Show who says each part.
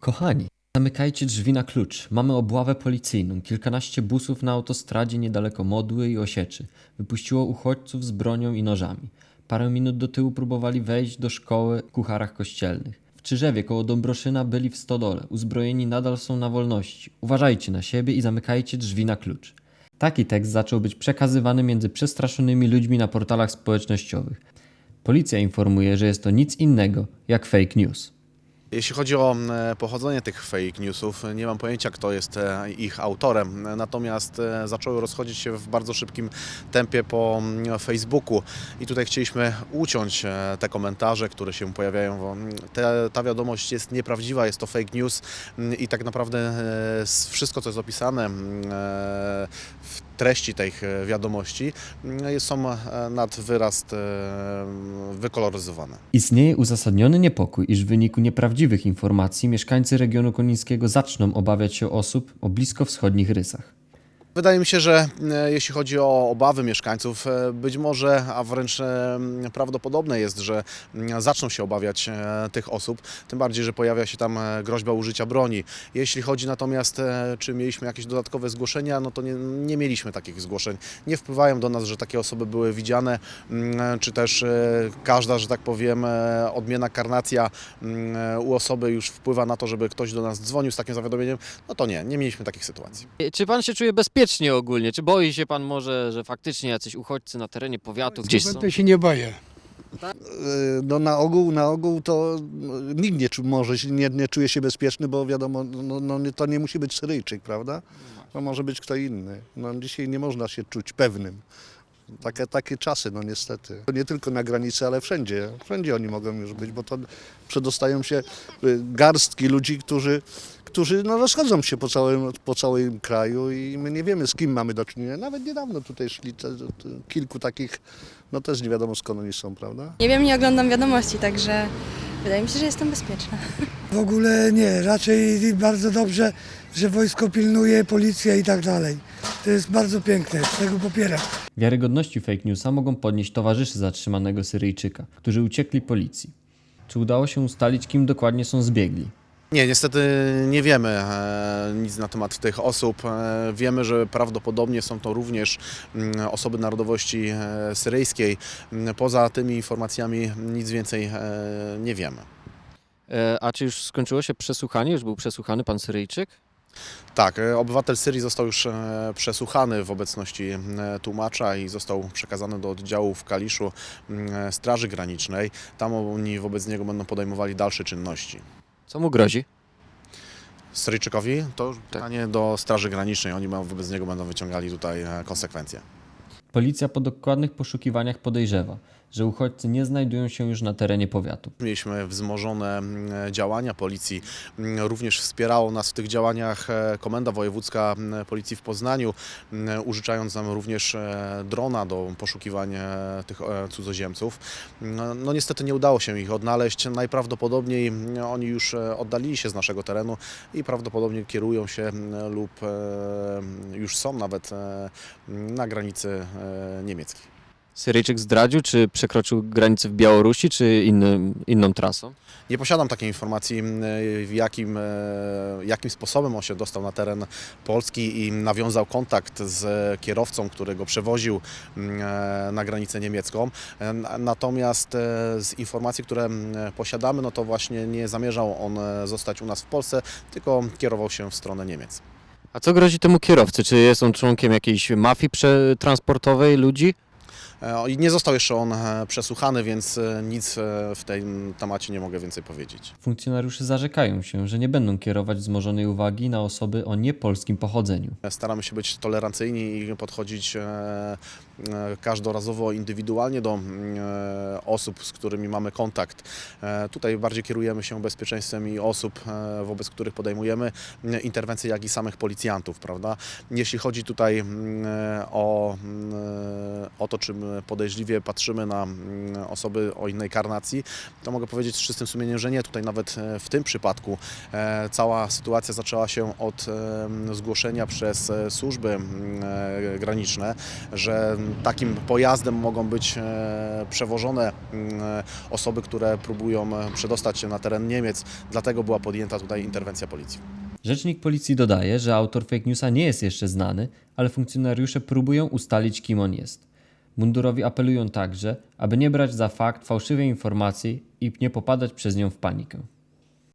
Speaker 1: Kochani, zamykajcie drzwi na klucz. Mamy obławę policyjną. Kilkanaście busów na autostradzie niedaleko Modły i Osieczy. Wypuściło uchodźców z bronią i nożami. Parę minut do tyłu próbowali wejść do szkoły w kucharach kościelnych. W Czyżewie koło Dąbroszyna byli w stodole. Uzbrojeni nadal są na wolności. Uważajcie na siebie i zamykajcie drzwi na klucz. Taki tekst zaczął być przekazywany między przestraszonymi ludźmi na portalach społecznościowych. Policja informuje, że jest to nic innego jak fake news.
Speaker 2: Jeśli chodzi o e, pochodzenie tych fake newsów, nie mam pojęcia, kto jest e, ich autorem. Natomiast e, zaczęły rozchodzić się w bardzo szybkim tempie po mm, Facebooku i tutaj chcieliśmy uciąć te komentarze, które się pojawiają. mm, Te, ta wiadomość jest nieprawdziwa, jest to fake news mm, i tak naprawdę wszystko, co jest opisane mm, w treści tych e, wiadomości, mm, są e, nad wyrast e, wykoloryzowane.
Speaker 1: Istnieje uzasadniony niepokój, iż w wyniku nieprawdziwych informacji mieszkańcy regionu konińskiego zaczną obawiać się osób o bliskowschodnich rysach.
Speaker 2: Wydaje mi się, że e, jeśli chodzi o obawy mieszkańców, e, być może, a wręcz e, prawdopodobne jest, że zaczną się obawiać tych osób, tym bardziej, że pojawia się tam groźba użycia broni. Jeśli chodzi natomiast, czy mieliśmy jakieś dodatkowe zgłoszenia, no to nie, nie mieliśmy takich zgłoszeń. Nie wpływają do nas, że takie osoby były widziane, czy też każda, że tak powiem, odmienna karnacja u osoby już wpływa na to, żeby ktoś do nas dzwonił z takim zawiadomieniem, no to nie, nie mieliśmy takich sytuacji.
Speaker 3: Czy pan się czuje bezpiecznie ogólnie? Czy boi się pan może, że faktycznie jacyś uchodźcy na terenie powiatu gdzieś są?
Speaker 4: To się nie boję.
Speaker 5: Y, No na ogół, na ogół to no, nikt nie, czu- może, się- nie, nie czuje się bezpieczny, bo wiadomo, no, no, nie- to nie musi być Syryjczyk, prawda? To może być kto inny. No, dzisiaj nie można się czuć pewnym. Takie, takie czasy, no niestety. Nie tylko na granicy, ale wszędzie. Wszędzie oni mogą już być, bo to przedostają się y, garstki ludzi, którzy, którzy no, rozchodzą się po całym, po całym kraju i my nie wiemy, z kim mamy do czynienia. Nawet niedawno tutaj szli te, te, kilku takich, no też nie wiadomo skąd oni są, prawda?
Speaker 6: Nie wiem, nie oglądam wiadomości, także wydaje mi się, że jestem bezpieczna.
Speaker 4: W ogóle nie, raczej bardzo dobrze, że wojsko pilnuje, policja i tak dalej. To jest bardzo piękne, tego popieram.
Speaker 1: Wiarygodności fake newsa mogą podnieść towarzyszy zatrzymanego Syryjczyka, którzy uciekli policji. Czy udało się ustalić, kim dokładnie są zbiegli?
Speaker 2: Nie, niestety nie wiemy e, nic na temat tych osób. E, wiemy, że prawdopodobnie są to również mm, osoby narodowości e, syryjskiej. Mm, Poza tymi informacjami nic więcej e, nie wiemy.
Speaker 3: E, A czy już skończyło się przesłuchanie? Już był przesłuchany pan Syryjczyk?
Speaker 2: Tak, e, obywatel Syrii został już e, przesłuchany w obecności e, tłumacza i został przekazany do oddziału w Kaliszu Straży Granicznej. Tam oni wobec niego będą podejmowali dalsze czynności.
Speaker 3: Co mu grozi?
Speaker 2: Syryjczykowi to już pytanie do Straży Granicznej. Oni wobec niego będą wyciągali tutaj konsekwencje.
Speaker 1: Policja po dokładnych poszukiwaniach podejrzewa, że uchodźcy nie znajdują się już na terenie powiatu.
Speaker 2: Mieliśmy wzmożone mm, działania policji. Mm, Również wspierało nas w tych działaniach e, Komenda Wojewódzka mm, Policji w Poznaniu, użyczając nam również e, drona do poszukiwania tych e, cudzoziemców. No, no niestety nie udało się ich odnaleźć. Najprawdopodobniej oni już oddalili się z naszego terenu i prawdopodobnie kierują się lub już są nawet na granicy niemieckiej.
Speaker 3: Syryjczyk zdradził, czy przekroczył granicę w Białorusi, czy innym, inną trasą?
Speaker 2: Nie posiadam takiej informacji, w jakim, e, jakim sposobem on się dostał na teren Polski i nawiązał kontakt z kierowcą, który go przewoził m, e, na granicę niemiecką. E, Natomiast z informacji, które posiadamy, no to właśnie nie zamierzał on zostać u nas w Polsce, tylko kierował się w stronę Niemiec.
Speaker 3: A co grozi temu kierowcy? Czy jest on członkiem jakiejś mafii przetransportowej ludzi?
Speaker 2: E, I nie został jeszcze on e, przesłuchany, więc e, nic w tym temacie nie mogę więcej powiedzieć.
Speaker 1: Funkcjonariusze zarzekają się, że nie będą kierować wzmożonej uwagi na osoby o niepolskim pochodzeniu.
Speaker 2: Staramy się być tolerancyjni i podchodzić każdorazowo, indywidualnie do osób, z którymi mamy kontakt. Tutaj bardziej kierujemy się bezpieczeństwem i osób, wobec których podejmujemy interwencje, jak i samych policjantów, prawda? Jeśli chodzi tutaj mm, o, mm, o to, czy my podejrzliwie patrzymy na mm, osoby o innej karnacji, to mogę powiedzieć z czystym sumieniem, że nie. Tutaj nawet e, w tym przypadku e, cała sytuacja zaczęła się od e, zgłoszenia przez służby mm, graniczne, że takim pojazdem mogą być przewożone mm, osoby, które próbują przedostać się na teren Niemiec. Dlatego była podjęta tutaj interwencja policji.
Speaker 1: Rzecznik policji dodaje, że autor fake newsa nie jest jeszcze znany, ale funkcjonariusze próbują ustalić, kim on jest. Mundurowi apelują także, aby nie brać za fakt fałszywej informacji i nie popadać przez nią w panikę.